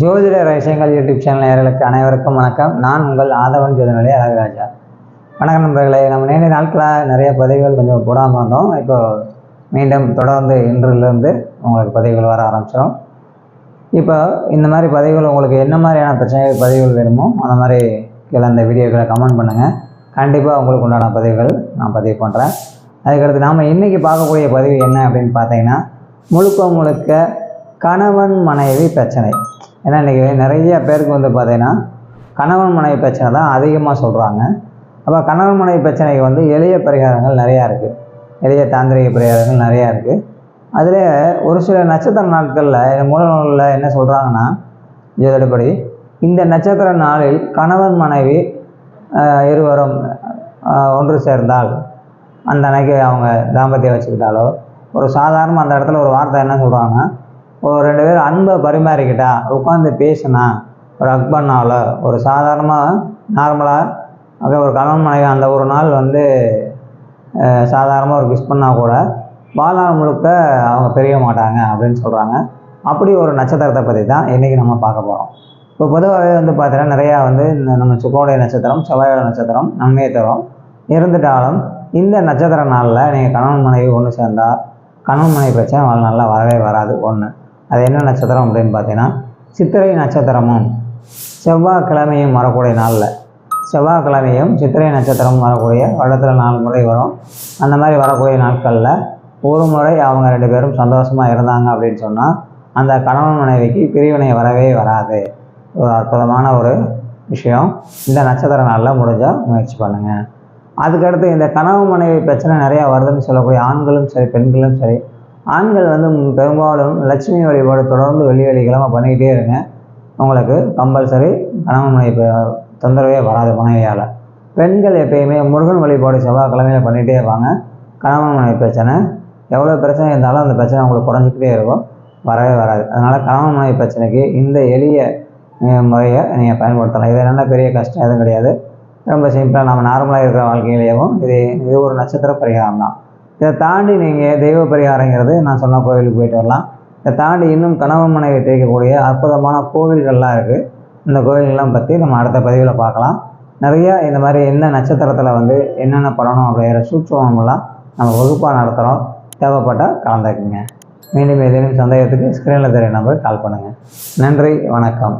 ஜோதிட ரகசியங்கள் YouTube channel நேர்களுக்கு அனைவருக்கும் வணக்கம். நான் உங்கள் ஆதவன் ஜோதிநிலை அழகராஜா. வணக்கம் நண்பர்களே நம்ம நீண்ட நாட்களாக நிறைய பதவிகள் கொஞ்சம் போடாமல் இருந்தோம் இப்போ மீண்டும் தொடர்ந்து இன்றிலிருந்து உங்களுக்கு பதவிகள் வர ஆரம்பிச்சிடும் இப்போ இந்த மாதிரி பதவிகள் உங்களுக்கு என்ன மாதிரியான பிரச்சனைகள் பதிவுகள் வேணுமோ அந்த மாதிரி கீழே அந்த வீடியோக்களை கமெண்ட் பண்ணுங்கள் கண்டிப்பாக உங்களுக்கு உண்டான பதிவுகள் நான் பதிவு பண்ணுறேன் அதுக்கடுத்து நாம் இன்றைக்கி பார்க்கக்கூடிய பதிவு என்ன அப்படின்னு பார்த்தீங்கன்னா முழுக்க முழுக்க கணவன் மனைவி பிரச்சனை. ஏன்னா இன்றைக்கி நிறைய பேருக்கு வந்து பார்த்திங்கன்னா கணவன் மனைவி பிரச்சனை தான் அதிகமாக சொல்கிறாங்க அப்போ கணவன் மனைவி பிரச்சனைக்கு வந்து எளிய பரிகாரங்கள் நிறையா இருக்குது எளிய தாந்திரிக பரிகாரங்கள் நிறையா இருக்குது அதில் ஒரு சில நட்சத்திர நாட்களில் மூலநூலில் என்ன சொல்கிறாங்கன்னா ஜோதிடப்படி இந்த நட்சத்திர நாளில் கணவன் மனைவி இருவரும் ஒன்று சேர்ந்தால் அந்த அன்னைக்கு அவங்க தாம்பத்தியம் வச்சுக்கிட்டாலோ ஒரு சாதாரண அந்த இடத்துல ஒரு வார்த்தை என்ன சொல்கிறாங்கன்னா ஒரு ரெண்டு பேரும் அன்பை பரிமாறிக்கிட்டா உட்காந்து பேசினா ஒரு ஹக் பண்ணாலோ ஒரு சாதாரணமாக நார்மலாக ஒரு கணவன் மனைவி அந்த ஒரு நாள் வந்து சாதாரணமாக ஒரு கிஸ் பண்ணால் கூட வாழ்நாள் முழுக்க அவங்க பிரிய மாட்டாங்க அப்படின்னு சொல்கிறாங்க அப்படி ஒரு நட்சத்திரத்தை பற்றி தான் இன்றைக்கி நம்ம பார்க்க போகிறோம் இப்போ பொதுவாகவே வந்து பார்த்தீங்கன்னா நிறையா வந்து இந்த நம்ம சுக்கோடைய நட்சத்திரம் செவ்வாயோட நட்சத்திரம் நன்மையை தரும். இருந்துட்டாலும் இந்த நட்சத்திர நாளில் நீங்கள் கணவன் மனைவி ஒன்று சேர்ந்தால் கணவன் மனைவி பிரச்சனை வாழ்நாளில் வரவே வராது. ஒன்று அது என்ன நட்சத்திரம் அப்படின்னு பார்த்தீங்கன்னா சித்திரை நட்சத்திரமும் செவ்வாய்க்கிழமையும் வரக்கூடிய நாளில். செவ்வாய்க்கிழமையும் சித்திரை நட்சத்திரமும் வரக்கூடிய வருடத்தில் நாலு முறை வரும். அந்த மாதிரி வரக்கூடிய நாட்களில் ஒரு முறை அவங்க ரெண்டு பேரும் சந்தோஷமாக இருந்தாங்க அப்படின்னு சொன்னால் அந்த கணவன் மனைவிக்கு பிரிவினை வரவே வராது. ஒரு அற்புதமான ஒரு விஷயம். இந்த நட்சத்திர நாளில் முடிஞ்சால் முயற்சி பண்ணுங்கள் அதுக்கடுத்து இந்த கணவன் மனைவி பிரச்சனை நிறையா வருதுன்னு சொல்லக்கூடிய ஆண்களும் சரி பெண்களும் சரி ஆண்கள் வந்து பெரும்பாலும் லட்சுமி வழிபாடு தொடர்ந்து வெள்ளி வெள்ளிக்கிழமை பண்ணிக்கிட்டே இருங்க. உங்களுக்கு கம்பல்சரி கணவன் தொந்தரவே வராது மனைவியால் பெண்கள் எப்பயுமே முருகன் வழிபாடு செவ்வாய்க்கிழமையில் பண்ணிகிட்டே இருப்பாங்க. கணவன் மனைவி பிரச்சனை. எவ்வளோ பிரச்சனை இருந்தாலும் அந்த பிரச்சனை உங்களுக்கு குறைஞ்சிக்கிட்டே இருக்கும். வரவே வராது. அதனால் கணவன் மனைவி பிரச்சனைக்கு இந்த எளிய முறையை நீங்கள் பயன்படுத்தலாம். இது என்னென்ன பெரிய கஷ்டம் எதுவும் கிடையாது. ரொம்ப சிம்பிளாக நம்ம நார்மலாக இருக்கிற வாழ்க்கையிலேயும் இது இது ஒரு நட்சத்திர பரிகாரம் தான் இதை தாண்டி நீங்கள் தெய்வ பரிகாரங்கிறது நான் சொன்ன கோவிலுக்கு போயிட்டு வரலாம். இதை தாண்டி இன்னும் கணவன் மனைவி தேய்க்கக்கூடிய அற்புதமான கோவில்கள்லாம் இருக்குது இந்த கோவில்கள்லாம் பற்றி நம்ம அடுத்த பதிவில் பார்க்கலாம். நிறைய இந்த மாதிரி என்ன நட்சத்திரத்தில் வந்து என்னென்ன பண்ணணும் அப்படிங்கிற சூட்சமெல்லாம் நம்ம வகுப்பாக நடத்துகிறோம் தேவைப்பட்டால் கலந்துக்குங்க. மீண்டும் ஏதேனும் சந்தேகத்துக்கு ஸ்க்ரீனில் தெரிய நம்பர் கால் பண்ணுங்கள் நன்றி வணக்கம்.